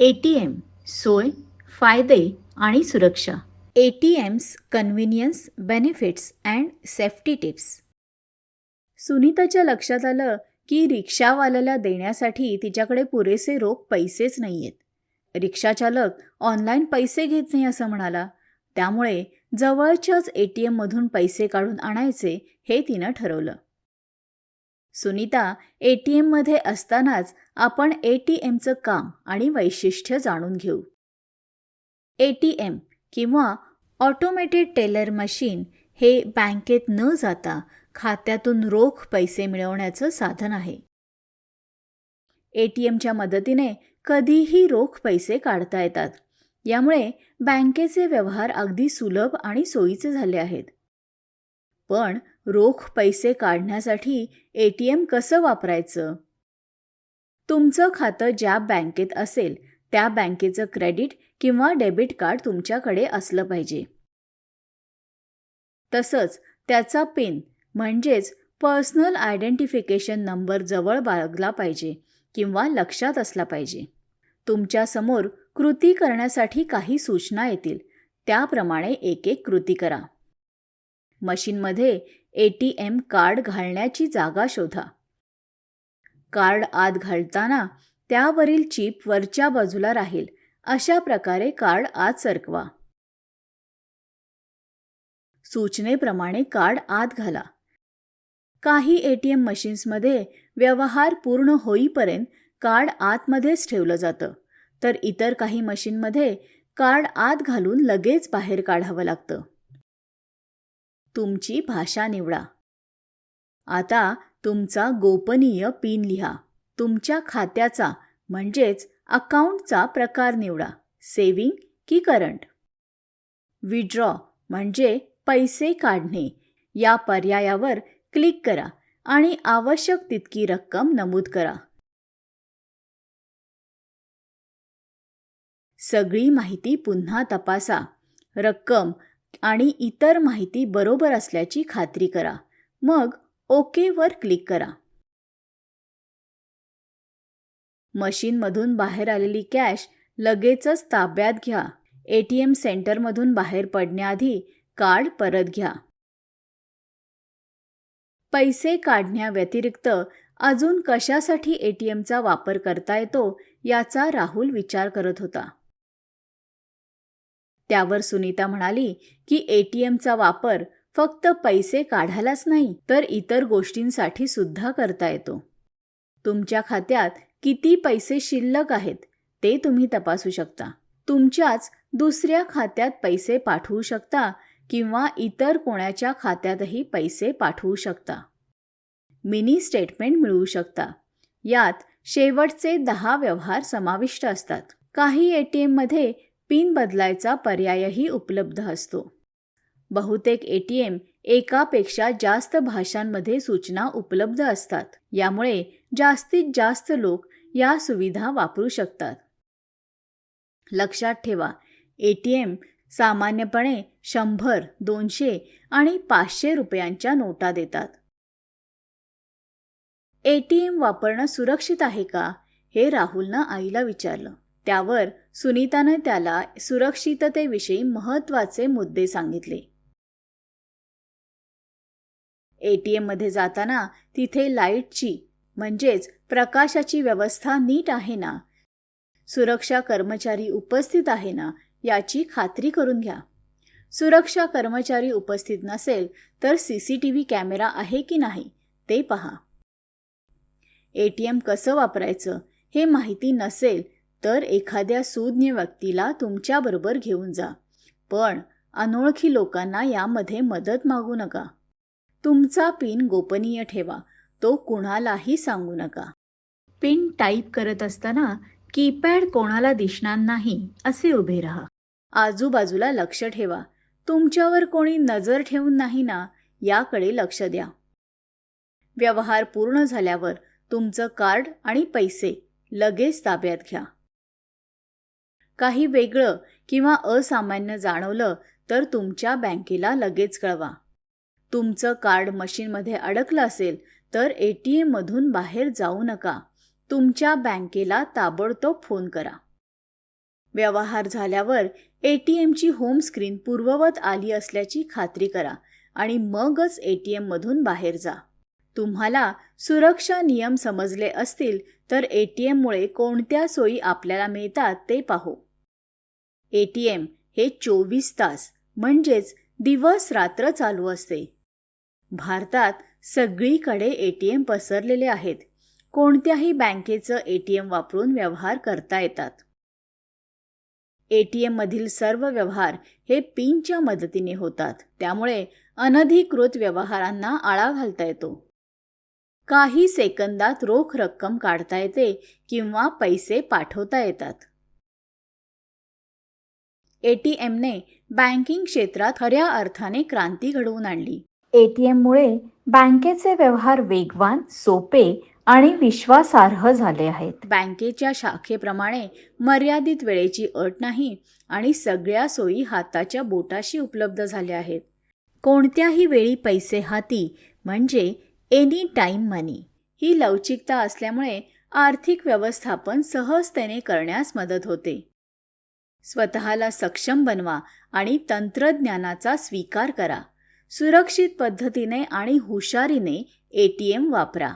ए T M सोय फायदे आणि सुरक्षा. A T Ms convenience benefits and safety tips. सुनीताच्या लक्षात आलं की रिक्षावाल्याला देण्यासाठी तिच्याकडे पुरेसे रोख पैसेच नाही आहेत रिक्षाचालक ऑनलाईन पैसे घेत नाही असं म्हणाला. त्यामुळे जवळच्याच ए टी एममधून पैसे काढून आणायचे हे तिनं ठरवलं. सुनीता ए टी एममध्ये असतानाच आपण ए टी एमचं काम आणि वैशिष्ट्य जाणून घेऊ. ए टी एम किंवा ऑटोमेटेड टेलर मशीन हे बँकेत न जाता खात्यातून रोख पैसे मिळवण्याचं साधन आहे. ए टी एमच्या मदतीने कधीही रोख पैसे काढता येतात. यामुळे बँकेचे व्यवहार अगदी सुलभ आणि सोयीचे झाले आहेत. पण रोख पैसे काढण्यासाठी ए टी एम कसं वापरायचं? तुमचं खातं ज्या बँकेत असेल त्या बँकेचं क्रेडिट किंवा डेबिट कार्ड तुमच्याकडे असलं पाहिजे. तसंच त्याचा पिन म्हणजेच पर्सनल आयडेंटिफिकेशन नंबर जवळ बाळगला पाहिजे किंवा लक्षात असला पाहिजे. तुमच्यासमोर कृती करण्यासाठी काही सूचना येतील त्याप्रमाणे एक एक कृती करा. मशीनमध्ये ए टी एम कार्ड घालण्याची जागा शोधा. कार्ड आत घालताना त्यावरील चिप वरच्या बाजूला राहील. अशा प्रकारे कार्ड आत सरकवा. सूचनेप्रमाणे कार्ड आत घाला. काही ए टी एम मशीन्समध्ये व्यवहार पूर्ण होईपर्यंत कार्ड आतमध्येच ठेवलं जातं. तर इतर काही मशीनमध्ये कार्ड आत घालून लगेच बाहेर काढावं लागतं. तुमची भाषा निवडा. आता तुमचा गोपनीय पिन लिहा. तुमच्या खात्याचा म्हणजेच अकाउंटचा प्रकार निवडा. सेविंग की करंट? विड्रॉ म्हणजे पैसे काढणे. या पर्यायावर क्लिक करा आणि आवश्यक तितकी रक्कम नमूद करा. सगळी माहिती पुन्हा तपासा. रक्कम आणि इतर माहिती बरोबर असल्याची खात्री करा. मग ओकेवर क्लिक करा. मशीनमधून बाहेर आलेली कॅश लगेचच ताब्यात घ्या. ए टी एम सेंटरमधून बाहेर पडण्याआधी कार्ड परत घ्या. पैसे काढण्याव्यतिरिक्त अजून कशासाठी ए टी एमचा वापर करता येतो याचा राहुल विचार करत होता. त्यावर सुनीता म्हणाली की ए टी एमचा वापर फक्त पैसे काढायलाच नाही तर इतर गोष्टींसाठी सुद्धा करता येतो. तुमच्या खात्यात किती पैसे शिल्लक आहेत ते तुम्ही तपासू शकता. तुमच्याच दुसऱ्या खात्यात पैसे पाठवू शकता किंवा इतर कोणाच्या खात्यातही पैसे पाठवू शकता. मिनी स्टेटमेंट मिळवू शकता. यात शेवटचे दहा व्यवहार समाविष्ट असतात. काही ए टी एममध्ये पिन बदलायचा पर्यायही उपलब्ध असतो. बहुतेक ए टी एम एकापेक्षा जास्त भाषांमध्ये सूचना उपलब्ध असतात. यामुळे जास्तीत जास्त लोक या सुविधा वापरू शकतात. लक्षात ठेवा ए टी एम सामान्यपणे शंभर दोनशे आणि पाचशे रुपयांच्या नोटा देतात. ए टी एम वापरणं सुरक्षित आहे का? हे राहुलनं आईला विचारलं. त्यावर सुनीतानं त्याला सुरक्षिततेविषयी महत्त्वाचे मुद्दे सांगितले. एटीएममध्ये जाताना तिथे लाईटची म्हणजेच प्रकाशाची व्यवस्था नीट आहे ना? सुरक्षा कर्मचारी उपस्थित आहे ना? याची खात्री करून घ्या. सुरक्षा कर्मचारी उपस्थित नसेल तर C C T V camera आहे की नाही ते पहा. एटीएम कसं वापरायचं हे माहिती नसेल तर एखाद्या सुज्ञ व्यक्तीला तुमच्याबरोबर घेऊन जा. पण अनोळखी लोकांना यामध्ये मदत मागू नका. तुमचा पिन गोपनीय ठेवा. तो कुणालाही सांगू नका. पिन टाईप करत असताना कीपॅड कोणाला दिसणार नाही असे उभे राहा. आजूबाजूला लक्ष ठेवा. तुमच्यावर कोणी नजर ठेवून नाही ना याकडे लक्ष द्या. व्यवहार पूर्ण झाल्यावर तुमचं कार्ड आणि पैसे लगेच ताब्यात घ्या. काही वेगळं किंवा असामान्य जाणवलं तर तुमच्या बँकेला लगेच कळवा. तुमचं कार्ड मशीनमध्ये अडकलं असेल तर ए टी एममधून बाहेर जाऊ नका. तुमच्या बँकेला ताबडतोब फोन करा. व्यवहार झाल्यावर ए टी एमची होम स्क्रीन पूर्ववत आली असल्याची खात्री करा आणि मगच ए टी एममधून बाहेर जा. तुम्हाला सुरक्षा नियम समजले असतील तर ए टी एममुळे कोणत्या सोयी आपल्याला मिळतात ते पाहू. ए टी एम हे चोवीस तास म्हणजेच दिवस रात्र चालू असते. भारतात सगळीकडे ए टी एम पसरलेले आहेत. कोणत्याही बँकेचं ए टी एम वापरून व्यवहार करता येतात. ए टी एममधील सर्व व्यवहार हे पिनच्या मदतीने होतात. त्यामुळे अनधिकृत व्यवहारांना आळा घालता येतो. काही सेकंदात रोख रक्कम काढता येते किंवा पैसे पाठवता येतात. ए टी एमने बँकिंग क्षेत्रात खऱ्या अर्थाने क्रांती घडवून आणली. ए टी एममुळे बँकेचे व्यवहार वेगवान सोपे आणि विश्वासार्ह झाले आहेत. बँकेच्या शाखेप्रमाणे मर्यादित वेळेची अट नाही आणि सगळ्या सोयी हाताच्या बोटाशी उपलब्ध झाल्या आहेत. कोणत्याही वेळी पैसे हाती म्हणजे एनी टाईम मनी ही लवचिकता असल्यामुळे आर्थिक व्यवस्थापन सहजतेने करण्यास मदत होते. स्वतःला सक्षम बनवा आणि तंत्रज्ञानाचा स्वीकार करा. सुरक्षित पद्धतीने आणि हुशारीने ए टी एम वापरा.